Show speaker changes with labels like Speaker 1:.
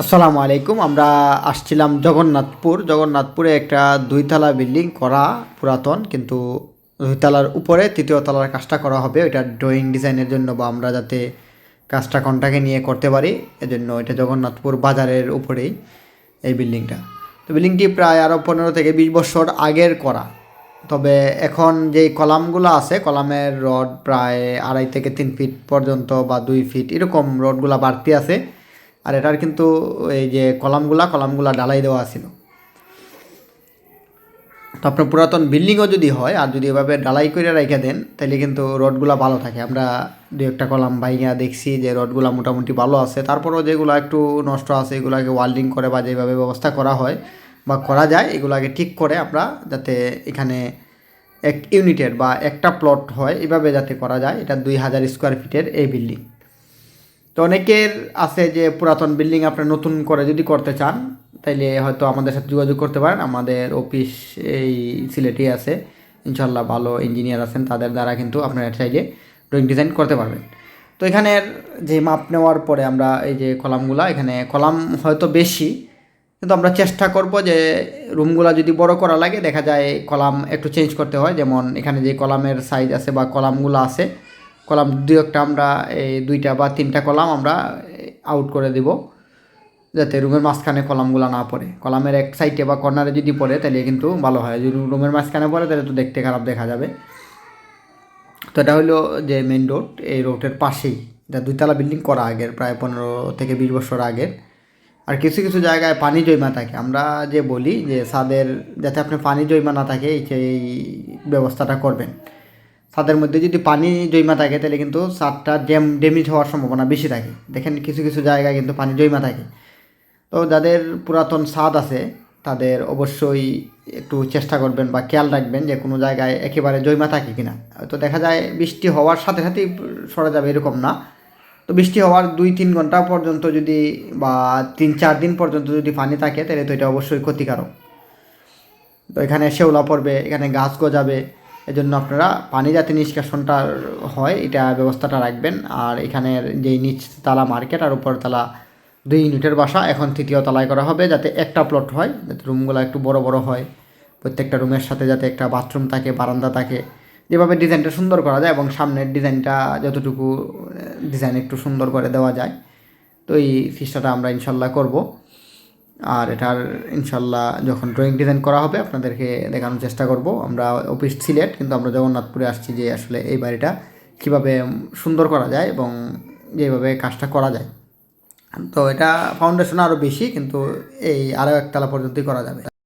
Speaker 1: আসসালামু আলাইকুম। আমরা আসছিলাম জগন্নাথপুর। জগন্নাথপুরে একটা দুইতলা বিল্ডিং করা পুরাতন, কিন্তু দুইতলার উপরে তৃতীয় তলার কাজটা করা হবে। ওইটা ড্রয়িং ডিজাইনের জন্য বা আমরা যাতে কাজটা কন্টাকে নিয়ে করতে পারি, এজন্য এটা জগন্নাথপুর বাজারের উপরেই এই বিল্ডিংটা। তো বিল্ডিংটি প্রায় আরও পনেরো থেকে বিশ বছর আগের করা। তবে এখন যেই কলামগুলো আছে, কলামের রড প্রায় আড়াই থেকে তিন ফিট পর্যন্ত বা দুই ফিট, এরকম রডগুলা বাড়তি আছে। আর এটার কিন্তু এই যে কলামগুলা কলামগুলা ডালাই দেওয়া ছিল তো আপনার পুরাতন বিল্ডিংও যদি হয় আর যদি এভাবে ডালাই করে রেখে দেন তাহলে কিন্তু রডগুলা ভালো থাকে। আমরা দু একটা কলাম ভাইয়া দেখছি যে রডগুলা মোটামুটি ভালো আছে। তারপরেও যেগুলো একটু নষ্ট আছে, এগুলাকে ওয়াল্ডিং করে বা যেভাবে ব্যবস্থা করা হয় বা করা যায়, এগুলাকে ঠিক করে আমরা যাতে এখানে এক ইউনিটের বা একটা প্লট হয়, এভাবে যাতে করা যায়। এটা দুই হাজার স্কোয়ার ফিটের এই বিল্ডিং। তো অনেকের আছে যে পুরাতন বিল্ডিং আপনি নতুন করে যদি করতে চান, তাইলে হয়তো আমাদের সাথে যোগাযোগ করতে পারেন। আমাদের অফিস এই সিলেটেই আছে। ইনশাল্লাহ ভালো ইঞ্জিনিয়ার আছেন, তাদের দ্বারা কিন্তু আপনারা চাইলে ড্রয়িং ডিজাইন করতে পারবেন। তো এখানের যে মাপ নেওয়ার পরে আমরা এই যে কলামগুলা, এখানে কলাম হয়তো বেশি, কিন্তু আমরা চেষ্টা করব যে রুমগুলা যদি বড় করা লাগে, দেখা যায় কলাম একটু চেঞ্জ করতে হয়। যেমন এখানে যে কলামের সাইজ আছে বা কলামগুলো আছে কলাম দুই একটা আমরা এই দুইটা বা তিনটা কলাম আমরা আউট করে দিব, যাতে রুমের মাঝখানে কলামগুলো না পড়ে। কলামের এক সাইডে বা কর্নারে যদি পড়ে, তাহলে কিন্তু ভালো হয়। যদি রুমের মাঝখানে পড়ে, তাহলে তো দেখতে খারাপ দেখা যাবে। তো এটা হলো যে মেন রোড এই রোডের পাশেই। এটা দুইতলা বিল্ডিং করা আগের, প্রায় পনেরো থেকে বিশ বছর আগের। আর কিছু কিছু জায়গায় পানি জমা থাকে। আমরা যে বলি যে, ছাদের, যাতে আপনি পানি জমা না থাকে, এই ব্যবস্থাটা করবেন। ছাদের মধ্যে যদি পানি জমা থাকে, তাহলে কিন্তু ছাদটা ড্যাম, ড্যামেজ হওয়ার সম্ভাবনা বেশি থাকে। দেখেন কিছু কিছু জায়গায় কিন্তু পানি জমা থাকে। তো যাদের পুরাতন ছাদ আছে, তাদের অবশ্যই একটু চেষ্টা করবেন বা খেয়াল রাখবেন যে কোনো জায়গায় একেবারে জৈমা থাকে কিনা। তো দেখা যায় বৃষ্টি হওয়ার সাথে সাথেই সরে যাবে এরকম না। তো বৃষ্টি হওয়ার দুই তিন ঘণ্টা পর্যন্ত যদি বা তিন চার দিন পর্যন্ত যদি পানি থাকে, তাহলে তো এটা অবশ্যই ক্ষতিকারক। তো এখানে শেওলা পড়বে, এখানে গাছ গজাবে। এজন্য আপনারা পানি যাতে নিষ্কাশনটা হয়, এটা ব্যবস্থাটা রাখবেন। আর এখানের যেই নিচ তালা মার্কেট, আর উপর তালা দুই ইউনিটের বাসা, এখন তৃতীয় তলায় করা হবে যাতে একটা প্লট হয়, যাতে রুমগুলো একটু বড় বড় হয়। প্রত্যেকটা রুমের সাথে যাতে একটা বাথরুম থাকে, বারান্দা থাকে। যেভাবে ডিজাইনটা সুন্দর করা যায় এবং সামনের ডিজাইনটা যতটুকু ডিজাইন একটু সুন্দর করে দেওয়া যায়, তো এই চেষ্টাটা আমরা ইনশাল্লাহ করব। আর এটার ইনশাল্লাহ যখন ড্রয়িং ডিজাইন করা হবে, আপনাদেরকে দেখানোর চেষ্টা করব। আমরা অফিস সিলেট, কিন্তু আমরা জগন্নাথপুরে আসছি যে আসলে এই বাড়িটা কীভাবে সুন্দর করা যায় এবং যেভাবে কাজটা করা যায়। তো এটা ফাউন্ডেশন আরও বেশি, কিন্তু এই আরও একতলা পর্যন্তই করা যাবে।